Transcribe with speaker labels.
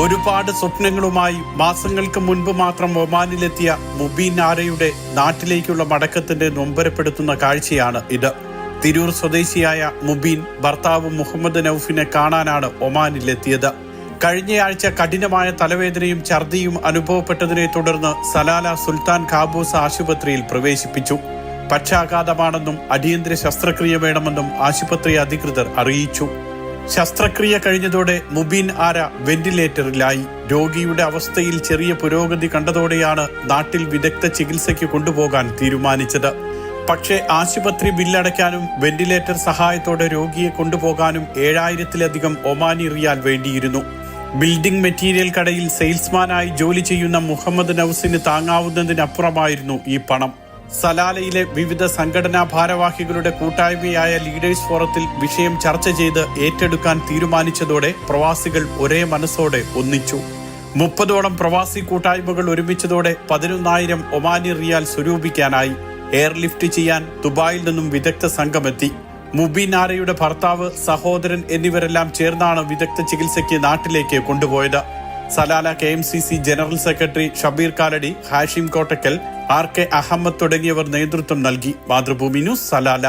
Speaker 1: ഒരുപാട് സ്വപ്നങ്ങളുമായി മാസങ്ങൾക്ക് മുൻപ് മാത്രം ഒമാനിലെത്തിയ മുബീൻ ആരയുടെ നാട്ടിലേക്കുള്ള മടക്കത്തിന്റെ നൊമ്പരപ്പെടുത്തുന്ന കാഴ്ചയാണ് ഇത്. തിരൂർ സ്വദേശിയായ മുബീൻ ഭർത്താവ് മുഹമ്മദ് നൌഫിനെ കാണാനാണ് ഒമാനിലെത്തിയത്. കഴിഞ്ഞയാഴ്ച കഠിനമായ തലവേദനയും ഛർദിയും അനുഭവപ്പെട്ടതിനെ തുടർന്ന് സലാല സുൽത്താൻ ഖാബൂസ് ആശുപത്രിയിൽ പ്രവേശിപ്പിച്ചു. പക്ഷാഘാതമാണെന്നും അടിയന്തര ശസ്ത്രക്രിയ വേണമെന്നും ആശുപത്രി അധികൃതർ അറിയിച്ചു. ശസ്ത്രക്രിയ കഴിഞ്ഞതോടെ മുബീൻ ആര വെന്റിലേറ്ററിലായി. രോഗിയുടെ അവസ്ഥയിൽ ചെറിയ പുരോഗതി കണ്ടതോടെയാണ് നാട്ടിൽ വിദഗ്ധ ചികിത്സയ്ക്ക് കൊണ്ടുപോകാൻ തീരുമാനിച്ചത്. പക്ഷേ ആശുപത്രി ബില്ലടയ്ക്കാനും വെന്റിലേറ്റർ സഹായത്തോടെ രോഗിയെ കൊണ്ടുപോകാനും ഏഴായിരത്തിലധികം ഒമാനി റിയാൽ വേണ്ടിയിരുന്നു. ബിൽഡിംഗ് മെറ്റീരിയൽ കടയിൽ സെയിൽസ്മാനായി ജോലി ചെയ്യുന്ന മുഹമ്മദ് നൌസിന് താങ്ങാവുന്നതിനപ്പുറമായിരുന്നു ഈ പണം. സലാലയിലെ വിവിധ സംഘടനാ ഭാരവാഹികളുടെ കൂട്ടായ്മയായ ലീഡേഴ്സ് ഫോറത്തിൽ വിഷയം ചർച്ച ചെയ്ത് ഏറ്റെടുക്കാൻ തീരുമാനിച്ചതോടെ പ്രവാസികൾ ഒരേ മനസ്സോടെ ഒന്നിച്ചു. മുപ്പതോളം പ്രവാസി കൂട്ടായ്മകൾ ഒരുമിച്ചതോടെ പതിനൊന്നായിരം ഒമാനി റിയാൽ സ്വരൂപിക്കാനായി എയർലിഫ്റ്റ് ചെയ്യാൻ ദുബായിൽ നിന്നും വിദഗ്ധ സംഘമെത്തി. മുബീൻ ആരയുടെ ഭർത്താവ് സഹോദരൻ എന്നിവരെല്ലാം ചേർന്നാണ് വിദഗ്ധ ചികിത്സയ്ക്ക് നാട്ടിലേക്ക് കൊണ്ടുപോയത്. Salalah K M C C general secretary Shabeer Kaladi Hashim Kottakkal R K Ahmed തുടങ്ങിയവർ നേതൃത്വം നൽകി. Mathrubhumi news Salalah.